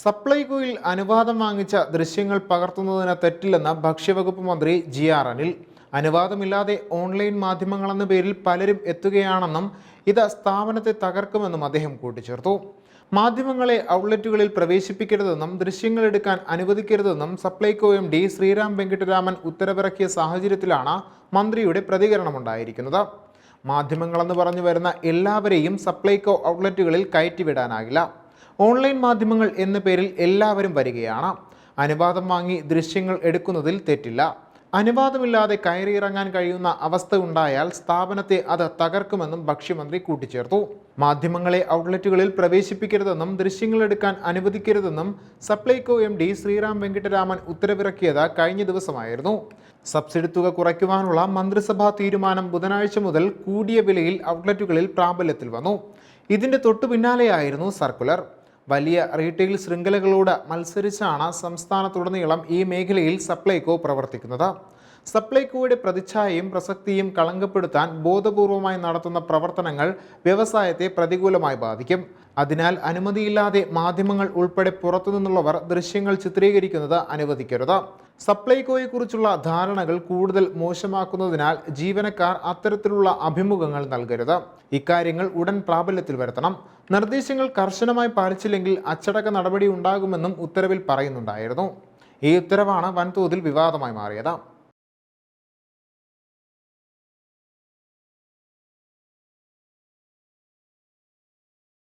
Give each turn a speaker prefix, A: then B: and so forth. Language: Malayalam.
A: സപ്ലൈകോയിൽ അനുവാദം വാങ്ങിച്ച ദൃശ്യങ്ങൾ പകർത്തുന്നതിന് തെറ്റില്ലെന്ന് ഭക്ഷ്യവകുപ്പ് മന്ത്രി ജി ആർ അനിൽ. അനുവാദമില്ലാതെ ഓൺലൈൻ മാധ്യമങ്ങളെന്ന പേരിൽ പലരും എത്തുകയാണെന്നും ഇത് സ്ഥാപനത്തെ തകർക്കുമെന്നും അദ്ദേഹം കൂട്ടിച്ചേർത്തു. മാധ്യമങ്ങളെ ഔട്ട്ലെറ്റുകളിൽ പ്രവേശിപ്പിക്കരുതെന്നും ദൃശ്യങ്ങൾ എടുക്കാൻ അനുവദിക്കരുതെന്നും സപ്ലൈകോ എം ഡി ശ്രീറാം വെങ്കിട്ടരാമൻ ഉത്തരവിറക്കിയ സാഹചര്യത്തിലാണ് മന്ത്രിയുടെ പ്രതികരണമുണ്ടായിരിക്കുന്നത്. മാധ്യമങ്ങളെന്ന് പറഞ്ഞു വരുന്ന എല്ലാവരെയും സപ്ലൈകോ ഔട്ട്ലെറ്റുകളിൽ കയറ്റിവിടാനാകില്ല. ഓൺലൈൻ മാധ്യമങ്ങൾ എന്ന പേരിൽ എല്ലാവരും വരികയാണ്. അനുവാദം വാങ്ങി ദൃശ്യങ്ങൾ എടുക്കുന്നതിൽ തെറ്റില്ല. അനുവാദമില്ലാതെ കയറിയിറങ്ങാൻ കഴിയുന്ന അവസ്ഥ ഉണ്ടായാൽ സ്ഥാപനത്തെ അത് തകർക്കുമെന്നും ഭക്ഷ്യമന്ത്രി കൂട്ടിച്ചേർത്തു. മാധ്യമങ്ങളെ ഔട്ട്ലെറ്റുകളിൽ പ്രവേശിപ്പിക്കരുതെന്നും ദൃശ്യങ്ങൾ എടുക്കാൻ അനുവദിക്കരുതെന്നും സപ്ലൈകോ എം ഡി ശ്രീറാം വെങ്കിട്ടരാമൻ ഉത്തരവിറക്കിയത് കഴിഞ്ഞ ദിവസമായിരുന്നു. സബ്സിഡി തുക കുറയ്ക്കുവാനുള്ള മന്ത്രിസഭാ തീരുമാനം ബുധനാഴ്ച മുതൽ കൂടിയ വിലയിൽ ഔട്ട്ലെറ്റുകളിൽ പ്രാബല്യത്തിൽ വന്നു. ഇതിന്റെ തൊട്ടു പിന്നാലെയായിരുന്നു സർക്കുലർ. വലിയ റീറ്റെയിൽ ശൃംഖലകളോട് മത്സരിച്ചാണ് സംസ്ഥാനത്തുടനീളം ഈ മേഖലയിൽ സപ്ലൈകോ പ്രവർത്തിക്കുന്നത്. സപ്ലൈകോയുടെ പ്രതിച്ഛായയും പ്രസക്തിയും കളങ്കപ്പെടുത്താൻ ബോധപൂർവമായി നടത്തുന്ന പ്രവർത്തനങ്ങൾ വ്യവസായത്തെ പ്രതികൂലമായി ബാധിക്കും. അതിനാൽ അനുമതിയില്ലാതെ മാധ്യമങ്ങൾ ഉൾപ്പെടെ പുറത്തുനിന്നുള്ളവർ ദൃശ്യങ്ങൾ ചിത്രീകരിക്കുന്നത് അനുവദിക്കരുത്. സപ്ലൈകോയെക്കുറിച്ചുള്ള ധാരണകൾ കൂടുതൽ മോശമാക്കുന്നതിനാൽ ജീവനക്കാർ അത്തരത്തിലുള്ള അഭിമുഖങ്ങൾ നൽകരുത്. ഇക്കാര്യങ്ങൾ ഉടൻ പ്രാബല്യത്തിൽ വരുത്തണം. നിർദ്ദേശങ്ങൾ കർശനമായി പാലിച്ചില്ലെങ്കിൽ അച്ചടക്ക നടപടി ഉണ്ടാകുമെന്നും ഉത്തരവിൽ പറയുന്നുണ്ടായിരുന്നു. ഈ ഉത്തരവാണ് വൻതോതിൽ വിവാദമായി മാറിയത്.